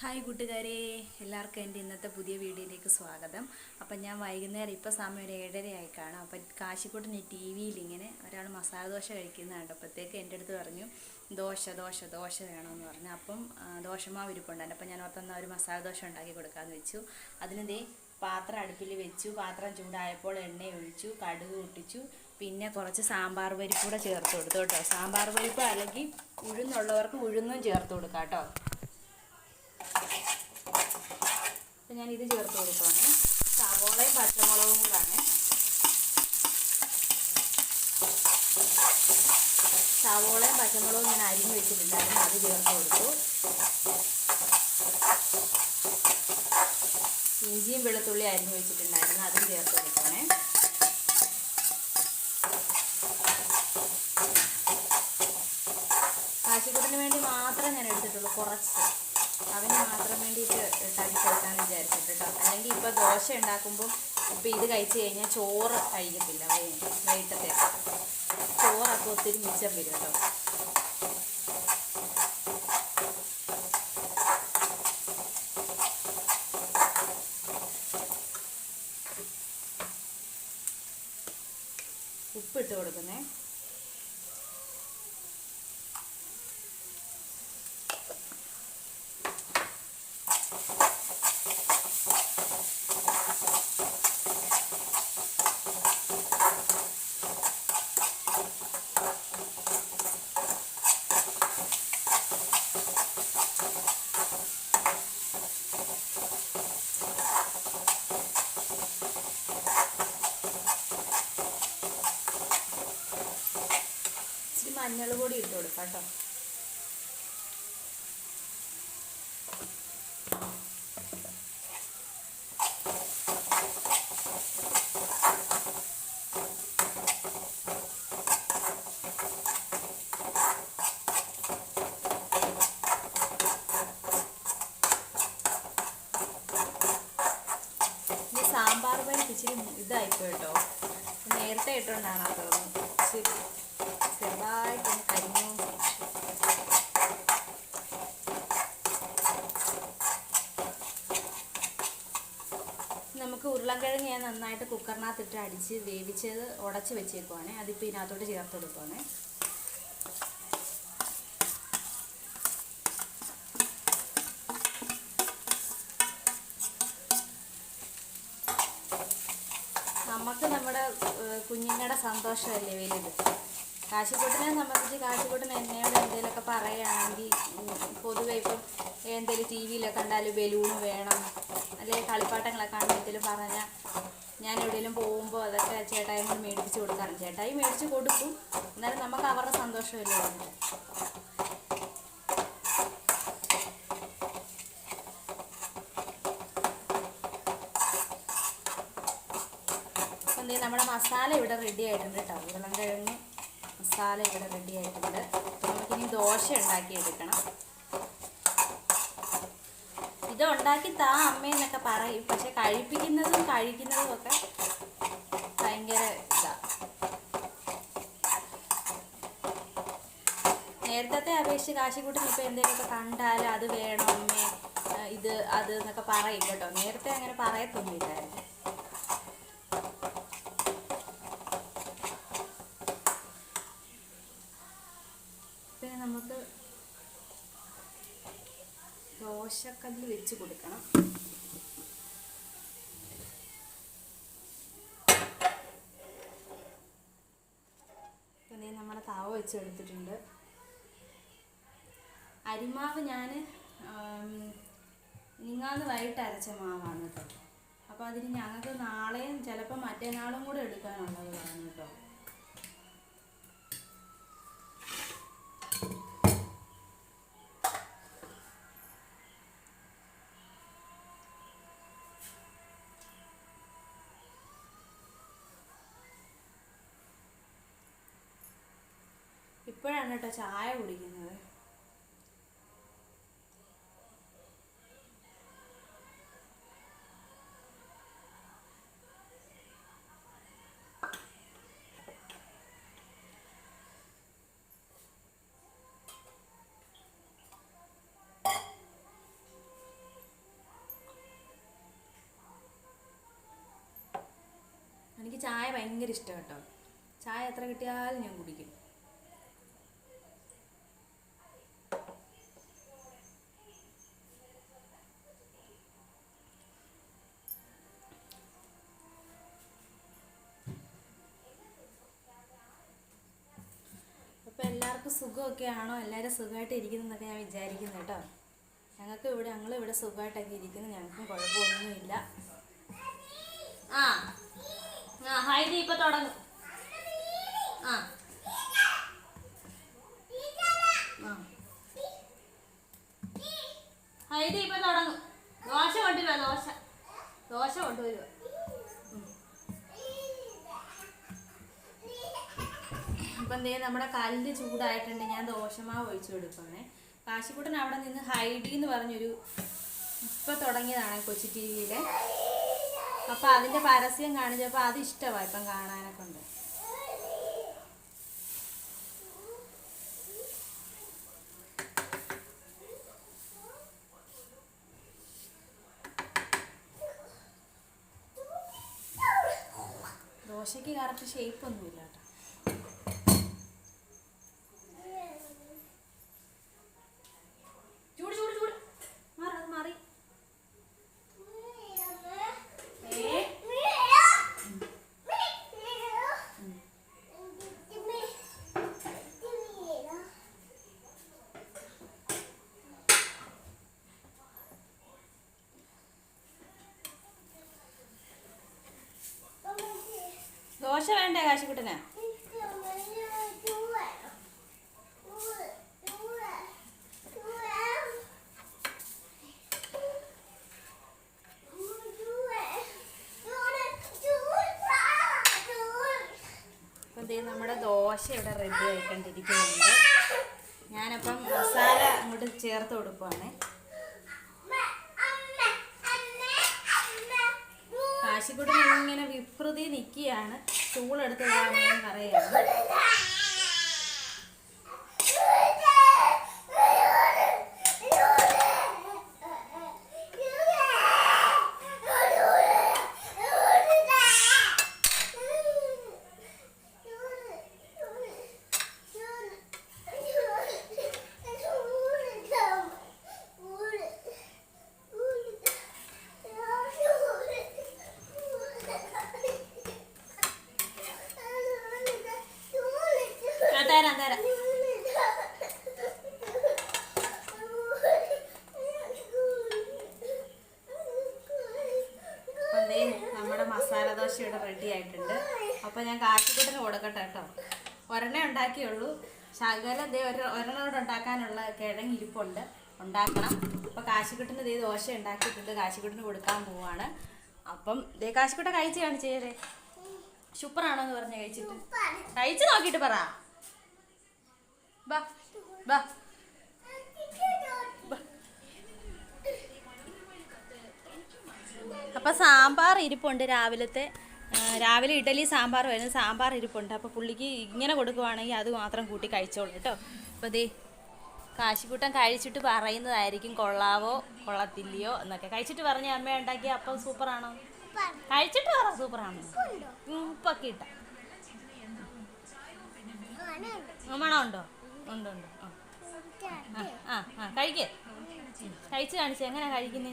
Hi കൂട്ടുകാരെ. എല്ലാവർക്കും എന്റെ ഇന്നത്തെ പുതിയ വീഡിയോയിലേക്ക് സ്വാഗതം. അപ്പം ഞാൻ വൈകുന്നേരം ഇപ്പോൾ സമയം ഒരു ഏഴരയായി കാണാം. അപ്പം കാശിക്കോട്ടിന് ടി വിയിൽ ഇങ്ങനെ ഒരാൾ മസാല ദോശ കഴിക്കുന്ന കണ്ടപ്പോഴത്തേക്ക് എന്റെ അടുത്ത് പറഞ്ഞു ദോശ ദോശ ദോശ വേണമെന്ന് പറഞ്ഞു. അപ്പം ദോശമാവ് ഇരിപ്പുണ്ടായിരുന്നു. അപ്പം ഞാൻ ഓർത്തെന്നാൽ ഒരു മസാല ദോശ ഉണ്ടാക്കി കൊടുക്കാമെന്ന് വെച്ചു. അതിനിതേ പാത്രം അടുപ്പിൽ വെച്ചു. പാത്രം ചൂടായപ്പോൾ എണ്ണ ഒഴിച്ചു കടുക് പൊട്ടിച്ചു. പിന്നെ കുറച്ച് സാമ്പാർ പരിപ്പ് കൂടെ ചേർത്ത് കൊടുത്തു കേട്ടോ. സാമ്പാർ പരിപ്പ് അല്ലെങ്കിൽ ഉഴുന്നുള്ളവർക്ക് ഉഴുന്നും ചേർത്ത് കൊടുക്കാം കേട്ടോ. അപ്പം ഞാൻ ഇത് ചേർത്ത് കൊടുക്കുവാണ്. സവോളയും പച്ചമുളകും കൂടാണ്. സവോളയും പച്ചമുളകും ഞാൻ അരിഞ്ഞ് വെച്ചിട്ടുണ്ടായിരുന്നു. അത് ചേർത്ത് കൊടുത്തു. ഇഞ്ചിയും വെളുത്തുള്ളി അരിഞ്ഞ് വെച്ചിട്ടുണ്ടായിരുന്നു. അതും ചേർത്ത് കൊടുക്കുവാണ്. കാശിക്കുട്ടിന് വേണ്ടി മാത്രമേ ഞാൻ എടുത്തിട്ടുള്ളൂ. കുറച്ച്. അവന് മാത്രം വേണ്ടിയിട്ട് ഉണ്ടാക്കി കൊടുക്കാമെന്ന് വിചാരിച്ചിട്ട് അല്ലെങ്കിൽ ഇപ്പോൾ ദോശ ഉണ്ടാക്കുമ്പോൾ ഇപ്പോൾ ഇത് കഴിച്ചു കഴിഞ്ഞാൽ ചോറ് കഴിക്കത്തില്ല വൈകിട്ടത്തെ. ചോറൊക്കെ ഒത്തിരി മിച്ചം വരും കേട്ടോ ഉപ്പിട്ട് കൊടുക്കുന്നേ. മഞ്ഞൾ പൊടി ഇട്ട് കൊടുക്കാം കേട്ടോ. സാമ്പാർ പരിപ്പ് ഇച്ചിരി ഇതായിപ്പോയി കേട്ടോ. നേരത്തെ ഇട്ടുകൊണ്ടാണ് തോന്നുന്നു നമുക്ക് ഉരുളക്കിഴങ്ങ് ഞാൻ നന്നായിട്ട് കുക്കറിനകത്തിട്ട് അടിച്ച് വേവിച്ചത് ഉടച്ച് വെച്ചേക്കുവാണേ. അതിപ്പോൾ ഇതിനകത്തോട്ട് ചേർത്ത് കൊടുക്കുവാണേ. നമുക്ക് നമ്മുടെ കുഞ്ഞുങ്ങളുടെ സന്തോഷമല്ലേ വലുത്? കാശിക്കൂട്ടിനെ സംബന്ധിച്ച് കാശിക്കൂട്ടിന് എന്നോട് എന്തെങ്കിലുമൊക്കെ പറയുകയാണെങ്കിൽ പൊതുവെ ഇപ്പം എന്തെങ്കിലും ടി വിയിലൊക്കെ കണ്ടാലും ബലൂൺ വേണം അല്ലെങ്കിൽ കളിപ്പാട്ടങ്ങളൊക്കെ ആണെങ്കിലും പറഞ്ഞാൽ ഞാൻ എവിടെയെങ്കിലും പോകുമ്പോൾ അതൊക്കെ ചേട്ടായി കൊണ്ട് മേടിപ്പിച്ച് കൊടുക്കാറുണ്ട്. ചേട്ടായി മേടിച്ച് കൊടുക്കും. എന്നാലും നമുക്ക് അവരുടെ സന്തോഷമില്ല നമ്മുടെ മസാല ഇവിടെ റെഡി ആയിട്ടുണ്ട് കേട്ടോ ഉരുളൻകിഴങ്ങ് മസാല ഇവിടെ റെഡി ആയിട്ടുണ്ട്. നമുക്കിനി ദോശ ഉണ്ടാക്കി എടുക്കണം ഇത് ഉണ്ടാക്കി താ അമ്മയെന്നൊക്കെ പറയും. പക്ഷെ കഴിപ്പിക്കുന്നതും കഴിക്കുന്നതും ഒക്കെ ഭയങ്കര ഇതാ. നേരത്തെ അപേക്ഷിച്ച് കാശിക്കൂട്ടിന് ഇപ്പം എന്തെങ്കിലുമൊക്കെ കണ്ടാൽ അത് വേണം അമ്മേ? ഇത് അത് എന്നൊക്കെ പറയും കേട്ടോ. നേരത്തെ അങ്ങനെ പറയത്തൊന്നുമില്ലായിരുന്നു നമുക്ക് ദോശക്കല്ല് വെച്ച് കൊടുക്കണം. പിന്നെ നമ്മുടെ താവ വെച്ച് എടുത്തിട്ടുണ്ട്. അരിമാവ് ഞാൻ നിങ്ങാന്ന് വൈകിട്ട് അരച്ച മാവാണ് കേട്ടോ. അപ്പോൾ അതിന് ഞങ്ങൾക്ക് നാളെയും ചിലപ്പോൾ മറ്റന്നാളും കൂടെ എടുക്കാനുള്ളതാണ് കേട്ടോ. ഇപ്പോഴാണ് കേട്ടോ ചായ കുടിക്കുന്നത്. എനിക്ക് ചായ ഭയങ്കര ഇഷ്ടം കേട്ടോ. ചായ എത്ര കിട്ടിയാലും ഞാൻ കുടിക്കും. എല്ലാവർക്കും സുഖമൊക്കെ ആണോ എല്ലാവരും സുഖമായിട്ട് ഇരിക്കുന്നതെന്നൊക്കെ ഞാൻ വിചാരിക്കുന്നു കേട്ടോ. ഞങ്ങൾക്ക് ഇവിടെ ഞങ്ങൾ ഇവിടെ സുഖമായിട്ടൊക്കെ ഇരിക്കുന്നു. ഞങ്ങൾക്കും കുഴപ്പമൊന്നുമില്ല. ആ ആ ഹൈദി ഇപ്പൊ തുടങ്ങും. ആ. ഹൈദി ഇപ്പൊ തുടങ്ങും. ദോശ കൊണ്ടുവരുക ദോശ. ദോശ കൊണ്ടുവരുക അപ്പം എന്തേ നമ്മുടെ കല്ല് ചൂടായിട്ടുണ്ട് ഞാൻ ദോശമാവ് ഒഴിച്ചു കൊടുക്കുകയാണേ കാശിക്കുട്ടൻ അവിടെ നിന്ന് ഹൈഡി എന്ന് പറഞ്ഞൊരു ഇപ്പം തുടങ്ങിയതാണ് കൊച്ചി ടി വിയിൽ അപ്പം അതിന്റെ പരസ്യം കാണിച്ചപ്പോൾ അത് ഇഷ്ടമാണ് ഇപ്പം കാണാനൊക്കെ ഉണ്ട്. ദോശയ്ക്ക് കറക്റ്റ് ഷേപ്പ് ദോശ വേണ്ടേ കാശിക്കുട്ടന്. നമ്മുടെ ദോശ ഇവിടെ റെഡി ആയിക്കൊണ്ടിരിക്കുന്നുണ്ട്. ഞാനപ്പം മസാല അങ്ങോട്ട് ചേർത്ത് കൊടുക്കുവാണ്. കാശിക്കുട്ടൻ ഇങ്ങനെ വിപ്രതി നിൽക്കുകയാണ് സ്റ്റൂളെടുത്ത് ഞാൻ പറയുകയാണ് നമ്മുടെ മസാല ദോശ ഇവിടെ റെഡി ആയിട്ടുണ്ട്. അപ്പോൾ ഞാൻ കാശിക്കുട്ടന് കൊടുക്കട്ടെ കേട്ടോ. ഒരെണ്ണേ ഉണ്ടാക്കിയുള്ളൂ. ശകലം ദേ ഒരു ഒരെണ്ണോട് ഉണ്ടാക്കാനുള്ള കിഴങ്ങ് ഇരിപ്പുണ്ട്. ഉണ്ടാക്കണം. അപ്പോൾ കാശിക്കുട്ടിന് ദേ ദോശ ഉണ്ടാക്കിയിട്ടുണ്ട്. കാശിക്കുട്ടിന് കൊടുക്കാൻ പോവാണ്. അപ്പം ദേ കാശിക്കുട്ട കഴിച്ച് കാണിച്ചേ സൂപ്പറാണോ എന്ന് പറഞ്ഞ് കഴിച്ചിട്ട്? കഴിച്ച് നോക്കിയിട്ട് പറ. ബാ ബാ. അപ്പം സാമ്പാർ ഇരിപ്പുണ്ട് രാവിലത്തെ. രാവിലെ ഇഡലി സാമ്പാർ വരുന്നത് സാമ്പാർ ഇരിപ്പുണ്ട്. അപ്പോൾ പുള്ളിക്ക് ഇങ്ങനെ കൊടുക്കുവാണെങ്കിൽ അത് മാത്രം കൂട്ടി കഴിച്ചോളൂ കേട്ടോ. അപ്പോൾ ദേ കാശിക്കൂട്ടം കഴിച്ചിട്ട് പറയുന്നതായിരിക്കും കൊള്ളാവോ കൊള്ളത്തില്ലയോ എന്നൊക്കെ. കഴിച്ചിട്ട് പറഞ്ഞ അമ്മ ഉണ്ടാക്കിയ അപ്പം സൂപ്പറാണോ? കഴിച്ചിട്ട് പറ സൂപ്പറാണോ? ഉപ്പൊക്കെ ഇട്ട ഉണ്ടോ ഉണ്ട് ഉണ്ട് ആ ആ ആ. കഴിക്കേ. കഴിച്ചു കാണിച്ചു. എങ്ങനെ കഴിക്കുന്നേ?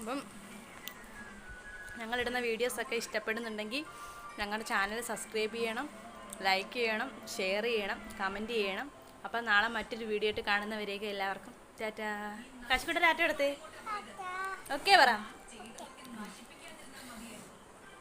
അപ്പം ഞങ്ങളിടുന്ന വീഡിയോസൊക്കെ ഇഷ്ടപ്പെടുന്നുണ്ടെങ്കിൽ ഞങ്ങളുടെ ചാനൽ സബ്സ്ക്രൈബ് ചെയ്യണം ലൈക്ക് ചെയ്യണം ഷെയർ ചെയ്യണം കമന്റ് ചെയ്യണം. അപ്പം നാളെ മറ്റൊരു വീഡിയോ ആയിട്ട് കാണുന്നവരേക്കും എല്ലാവർക്കും ടാറ്റാ. കാശിക്കുട്ട ടാറ്റ എടുത്തേ. ഓക്കെ പറ.